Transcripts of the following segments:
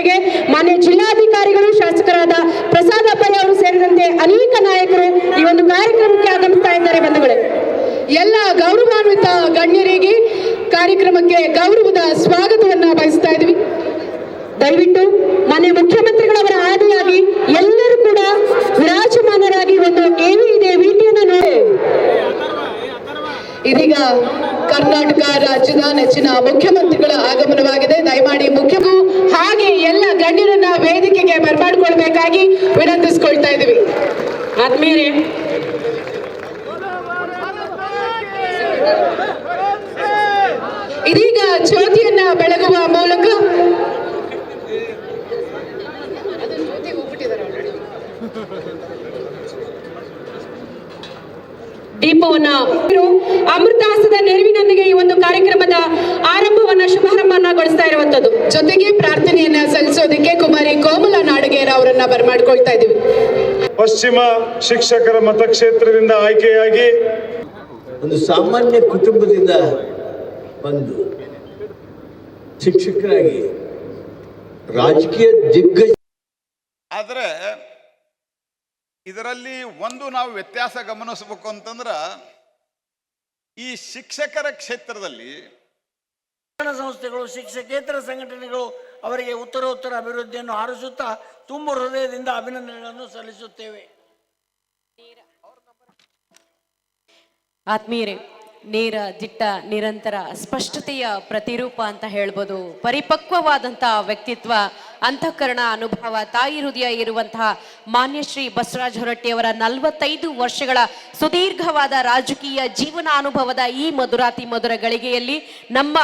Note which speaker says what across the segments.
Speaker 1: ಜೊತೆಗೆ ಮಾನ್ಯ ಜಿಲ್ಲಾಧಿಕಾರಿಗಳು, ಶಾಸಕರಾದ ಪ್ರಸಾದ ಅವರು ಸೇರಿದಂತೆ ಅನೇಕ ನಾಯಕರು ಈ ಒಂದು
Speaker 2: ಕಾರ್ಯಕ್ರಮಕ್ಕೆ ಆಗಮಿಸ್ತಾ ಇದ್ದಾರೆ ಬಂಧುಗಳೇ. ಎಲ್ಲ ಗೌರವಾನ್ವಿತ ಗಣ್ಯರಿಗೆ ಕಾರ್ಯಕ್ರಮಕ್ಕೆ ಗೌರವದ ಸ್ವಾಗತವನ್ನ ಬಯಸ್ತಾ ಇದ್ವಿ. ದಯವಿಟ್ಟು ಮಾನ್ಯ ಮುಖ್ಯಮಂತ್ರಿಗಳವರ ಆದಿಯಾಗಿ ಎಲ್ಲರೂ ಕೂಡ ವಿರಾಜಮಾನರಾಗಿ ಒಂದು ಏವಿ ಇದೆ ವಿಟಿಯನ್ನು ನೋಡಿ. ಇದೀಗ ಕರ್ನಾಟಕ ರಾಜ್ಯದ ನೆಚ್ಚಿನ ಮುಖ್ಯಮಂತ್ರಿಗಳ ಆಗಮನವಾಗಿದೆ. ದಯಮಾಡಿ ಮುಖ್ಯಗೂ ಹಾಗೆ ಎಲ್ಲ ಗಣ್ಯರನ್ನ ವೇದಿಕೆಗೆ ಬರ್ಮಾಡ್ಕೊಳ್ಬೇಕಾಗಿ ವಿನಂತಿಸ್ಕೊಳ್ತಾ ಇದೀವಿ ಆದ್ಮೇಲೆ ಇದೀಗ ಜ್ಯೋತಿಯನ್ನ ಬೆಳಗುವ ಮೂಲಕ ದೀಪವನ್ನ ಅಮೃತಾಸದ ನೆರೆ ಕಾರ್ಯಕ್ರಮದ ಆರಂಭವನ್ನ ಶುಭಾರಂಭನಗೊಳಿಸ್ತಾ ಇರುವಂತದ್ದು. ಜೊತೆಗೆ ಪ್ರಾರ್ಥನೆಯನ್ನ ಸಲ್ಲಿಸೋದಕ್ಕೆ ಕುಮಾರಿ ಕೋಮಲ ನಾಡಗೇರ ಅವರನ್ನ ಬರಮಾಡ್ಕೊಳ್ತಾ ಇದೀವಿ
Speaker 3: ಪಶ್ಚಿಮ ಶಿಕ್ಷಕರ ಮತಕ್ಷೇತ್ರದಿಂದ ಆಯ್ಕೆಯಾಗಿ
Speaker 4: ಒಂದು ಸಾಮಾನ್ಯ ಕುಟುಂಬದಿಂದ ಬಂದು ಶಿಕ್ಷಕರಾಗಿ ರಾಜಕೀಯ ದಿಗ್ಗಜ
Speaker 5: ಆದರೆ ಇದರಲ್ಲಿ ಒಂದು ನಾವು ವ್ಯತ್ಯಾಸ ಗಮನಿಸಬೇಕು ಅಂತಂದ್ರೆ ಈ ಶಿಕ್ಷಕರ ಕ್ಷೇತ್ರದಲ್ಲಿ
Speaker 6: ಶಿಕ್ಷಣ ಸಂಸ್ಥೆಗಳು ಶಿಕ್ಷಕೇತರ ಸಂಘಟನೆಗಳು ಅವರಿಗೆ ಉತ್ತರೋತ್ತರ ಅಭಿವೃದ್ಧಿಯನ್ನು ಹಾರಿಸುತ್ತಾ ತುಂಬ ಹೃದಯದಿಂದ ಅಭಿನಂದನೆಗಳನ್ನು ಸಲ್ಲಿಸುತ್ತೇವೆ.
Speaker 1: ಆತ್ಮೀಯರೇ ನೇರ, ದಿಟ್ಟ, ನಿರಂತರ, ಸ್ಪಷ್ಟತೆಯ ಪ್ರತಿರೂಪ ಅಂತ ಹೇಳ್ಬೋದು. ಪರಿಪಕ್ವವಾದಂತಹ ವ್ಯಕ್ತಿತ್ವ, ಅಂತಃಕರಣ, ಅನುಭವ, ತಾಯಿ ಹೃದಯ ಇರುವಂತಹ ಮಾನ್ಯ ಶ್ರೀ ಬಸವರಾಜ ಹೊರಟ್ಟಿಯವರ ನಲವತ್ತೈದು ವರ್ಷಗಳ ಸುದೀರ್ಘವಾದ ರಾಜಕೀಯ ಜೀವನ ಅನುಭವದ ಈ ಮಧುರಾತಿ ಮಧುರ ಗಳಿಗೆಯಲ್ಲಿ ನಮ್ಮ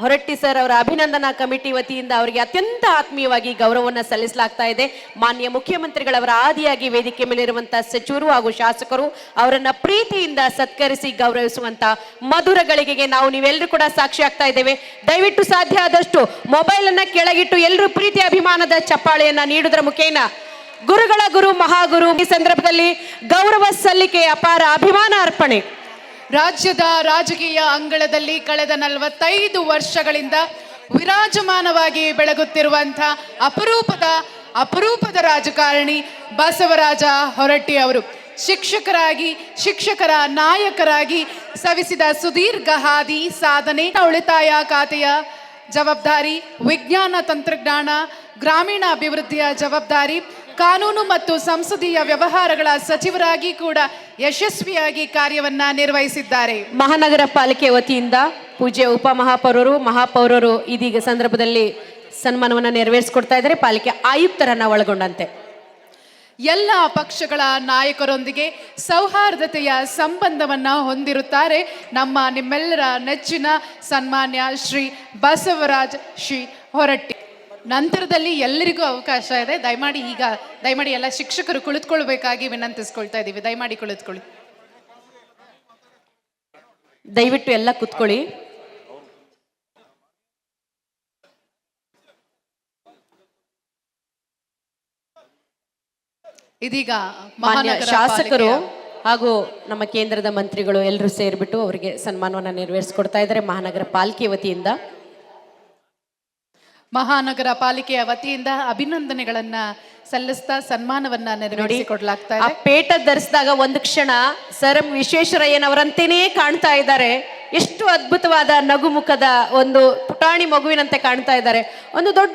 Speaker 1: ಹೊರಟ್ಟಿ ಸರ್ ಅವರ ಅಭಿನಂದನಾ ಕಮಿಟಿ ವತಿಯಿಂದ ಅವರಿಗೆ ಅತ್ಯಂತ ಆತ್ಮೀಯವಾಗಿ ಗೌರವವನ್ನು ಸಲ್ಲಿಸಲಾಗ್ತಾ ಇದೆ. ಮಾನ್ಯ ಮುಖ್ಯಮಂತ್ರಿಗಳವರ ಆದಿಯಾಗಿ ವೇದಿಕೆ ಮೇಲಿರುವಂತಹ ಸಚಿವರು ಹಾಗೂ ಶಾಸಕರು ಅವರನ್ನ ಪ್ರೀತಿಯಿಂದ ಸತ್ಕರಿಸಿ ಗೌರವಿಸುವಂತ ಮಧುರ ಗಳಿಗೆಗೆ ನಾವು ನೀವೆಲ್ಲರೂ ಕೂಡ ಸಾಕ್ಷಿ ಆಗ್ತಾ ಇದ್ದೇವೆ. ದಯವಿಟ್ಟು ಸಾಧ್ಯ ಆದಷ್ಟು ಮೊಬೈಲ್ ಅನ್ನ ಕೆಳಗಿಟ್ಟು ಎಲ್ಲರೂ ಪ್ರೀತಿ ಅಭಿಮಾನದ ಚಪ್ಪಾಳೆಯನ್ನ ನೀಡುವುದರ ಮುಖೇನ ಗುರುಗಳ ಗುರು ಮಹಾಗುರು ಈ ಸಂದರ್ಭದಲ್ಲಿ ಗೌರವ ಸಲ್ಲಿಕೆ ಅಪಾರ ಅಭಿಮಾನ ಅರ್ಪಣೆ.
Speaker 2: ರಾಜ್ಯದ ರಾಜಕೀಯ ಅಂಗಳದಲ್ಲಿ ಕಳೆದ ನಲವತ್ತೈದು ವರ್ಷಗಳಿಂದ ವಿರಾಜಮಾನವಾಗಿ ಬೆಳಗುತ್ತಿರುವಂಥ ಅಪರೂಪದ ಅಪರೂಪದ ರಾಜಕಾರಣಿ ಬಸವರಾಜ ಹೊರಟ್ಟಿ ಅವರು. ಶಿಕ್ಷಕರಾಗಿ, ಶಿಕ್ಷಕರ ನಾಯಕರಾಗಿ ಸವಿಸಿದ ಸುದೀರ್ಘ ಹಾದಿ ಸಾಧನೆ. ಉಳಿತಾಯ ಖಾತೆಯ ಜವಾಬ್ದಾರಿ, ವಿಜ್ಞಾನ ತಂತ್ರಜ್ಞಾನ ಗ್ರಾಮೀಣ ಅಭಿವೃದ್ಧಿಯ ಜವಾಬ್ದಾರಿ ಕಾನೂನು ಮತ್ತು ಸಂಸದೀಯ ವ್ಯವಹಾರಗಳ ಸಚಿವರಾಗಿ ಕೂಡ ಯಶಸ್ವಿಯಾಗಿ ಕಾರ್ಯವನ್ನ ನಿರ್ವಹಿಸಿದ್ದಾರೆ.
Speaker 1: ಮಹಾನಗರ ಪಾಲಿಕೆ ವತಿಯಿಂದ ಪೂಜ್ಯ ಉಪಮಹಾಪೌರರು ಮಹಾಪೌರರು ಇದೀಗ ಸಂದರ್ಭದಲ್ಲಿ ಸನ್ಮಾನವನ್ನು ನೆರವೇರಿಸಿಕೊಡ್ತಾ ಇದ್ದಾರೆ. ಪಾಲಿಕೆ ಆಯುಕ್ತರನ್ನ ಒಳಗೊಂಡಂತೆ.
Speaker 2: ಎಲ್ಲ ಪಕ್ಷಗಳ ನಾಯಕರೊಂದಿಗೆ ಸೌಹಾರ್ದತೆಯ ಸಂಬಂಧವನ್ನ ಹೊಂದಿರುತ್ತಾರೆ ನಮ್ಮ ನಿಮ್ಮೆಲ್ಲರ ನೆಚ್ಚಿನ ಸನ್ಮಾನ್ಯ ಶ್ರೀ ಬಸವರಾಜ್ ಶ್ರೀ ಹೊರಟ್ಟಿ. ನಂತರದಲ್ಲಿ ಎಲ್ಲರಿಗೂ ಅವಕಾಶ ಇದೆ. ದಯಮಾಡಿ ಈಗ ದಯಮಾಡಿ ಎಲ್ಲ ಶಿಕ್ಷಕರು ಕುಳಿತುಕೊಳ್ಬೇಕಾಗಿ ವಿನಂತಿಸ್ಕೊಳ್ತಾ ಇದ್ದೀವಿ. ದಯಮಾಡಿ ಕುಳಿತುಕೊಳ್ಳಿ.
Speaker 1: ದಯವಿಟ್ಟು ಎಲ್ಲ ಕುತ್ಕೊಳ್ಳಿ.
Speaker 2: ಇದೀಗ
Speaker 1: ಮಾನ್ಯ ಶಾಸಕರು ಹಾಗೂ ನಮ್ಮ ಕೇಂದ್ರದ ಮಂತ್ರಿಗಳು ಎಲ್ಲರೂ ಸೇರಿಬಿಟ್ಟು ಅವರಿಗೆ ಸನ್ಮಾನವನ್ನು ನೆರವೇರಿಸಿಕೊಡ್ತಾ ಇದ್ದಾರೆ ಮಹಾನಗರ ಪಾಲಿಕೆ ವತಿಯಿಂದ.
Speaker 2: ಮಹಾನಗರ ಪಾಲಿಕೆಯ ವತಿಯಿಂದ ಅಭಿನಂದನೆಗಳನ್ನ ಸಲ್ಲಿಸ್ತಾ ಸನ್ಮಾನವನ್ನ ನೆರವೇರಿಸಿಕೊಡ್ಲಾಗ್ತಾ
Speaker 1: ಆ
Speaker 2: ಇದೆ.
Speaker 1: ಪೇಟ ಧರಿಸಿದಾಗ ಒಂದು ಕ್ಷಣ ಸರ್ ಎಂ ವಿಶ್ವೇಶ್ವರಯ್ಯನವರಂತೆಯೇ ಕಾಣ್ತಾ ಇದ್ದಾರೆ. ಎಷ್ಟು ಅದ್ಭುತವಾದ ನಗುಮುಖದ ಒಂದು ಪುಟಾಣಿ ಮಗುವಿನಂತೆ ಕಾಣ್ತಾ ಇದ್ದಾರೆ. ಒಂದು ದೊಡ್ಡ